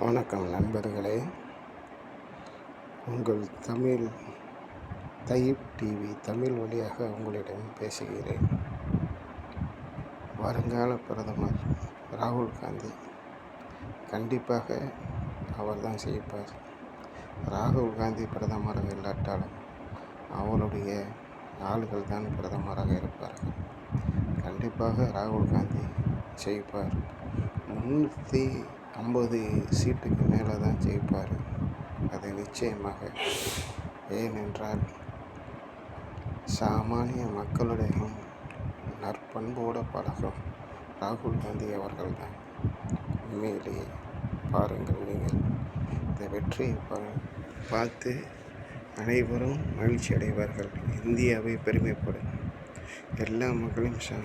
வணக்கம் நண்பர்களே. உங்கள் தமிழ் தயிப் டிவி தமிழ் வழியாக உங்களிடம் பேசுகிறேன். வருங்கால பிரதமர் ராகுல் காந்தி கண்டிப்பாக அவர்தான் செய்ப்பார் ராகுல் காந்தி பிரதமராக இல்லாட்டாலும் அவருடைய ஆளுகள் தான் பிரதமராக இருப்பார்கள். கண்டிப்பாக ராகுல் காந்தி ஜெயிப்பார். முந்நூற்றி ஐம்பது சீட்டுக்கு மேலே தான் ஜெயிப்பார். அது நிச்சயமாக ஏனென்றால் சாமானிய மக்களுடைய நற்பண்போடு பழகும் ராகுல் காந்தி அவர்கள் தான் உண்மையிலேயே பாருங்கள் நீங்கள் இந்த வெற்றியை பார்த்து அனைவரும் மகிழ்ச்சி அடைவார்கள் இந்தியாவை பெருமைப்படும். எல்லா மக்களும் சா